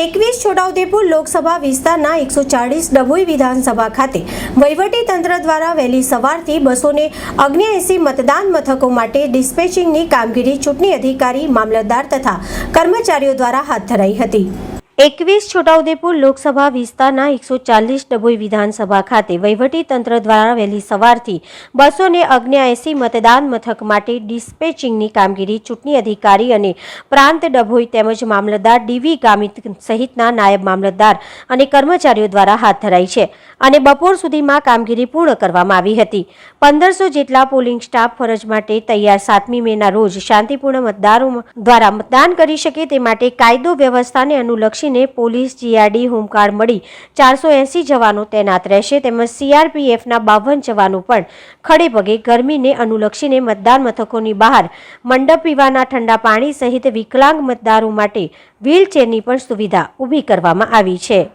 એકવીસ છોટાઉદેપુર લોકસભા વિસ્તારના એકસો ચાળીસ ડભોઈ વિધાનસભા ખાતે વહીવટી તંત્ર દ્વારા વહેલી સવારથી બસોને અગ્નિએસી મતદાન મથકો માટે ડિસ્પેચિંગની કામગીરી ચૂંટણી અધિકારી, મામલતદાર તથા કર્મચારીઓ દ્વારા હાથ ધરાઈ હતી. એકવીસ છોટાઉદેપુર લોકસભા વિસ્તારના એકસો ચાલીસ ડભોઈ વિધાનસભા ખાતે વહીવટી તંત્ર દ્વારા વહેલી સવારથી બસોને અગ્નિએસી મતદાન મથક માટે ડિસ્પેચિંગની કામગીરી ચૂંટણી અધિકારી અને પ્રાંત ડભોઈ તેમજ મામલતદાર ડીવી ગામિત સહિતના નાયબ મામલતદાર અને કર્મચારીઓ દ્વારા હાથ ધરાઈ છે. અને બપોર સુધીમાં કામગીરી પૂર્ણ કરવામાં આવી હતી. પંદરસો જેટલા પોલિંગ સ્ટાફ ફરજ માટે તૈયાર સાતમી મેના રોજ શાંતિપૂર્ણ મતદારો દ્વારા મતદાન કરી શકે તે માટે કાયદો વ્યવસ્થાને અનુલક્ષીને પોલીસ જીઆરડી હોમગાર્ડ મળી ચારસો એંસી જવાનો તૈનાત રહેશે તેમજ સીઆરપીએફના બાવન જવાનો પણ ખડે પગે ગરમીને અનુલક્ષીને મતદાન મથકોની બહાર મંડપ પીવાના ઠંડા પાણી સહિત વિકલાંગ મતદારો માટે વ્હીલચેરની પણ સુવિધા ઊભી કરવામાં આવી છે.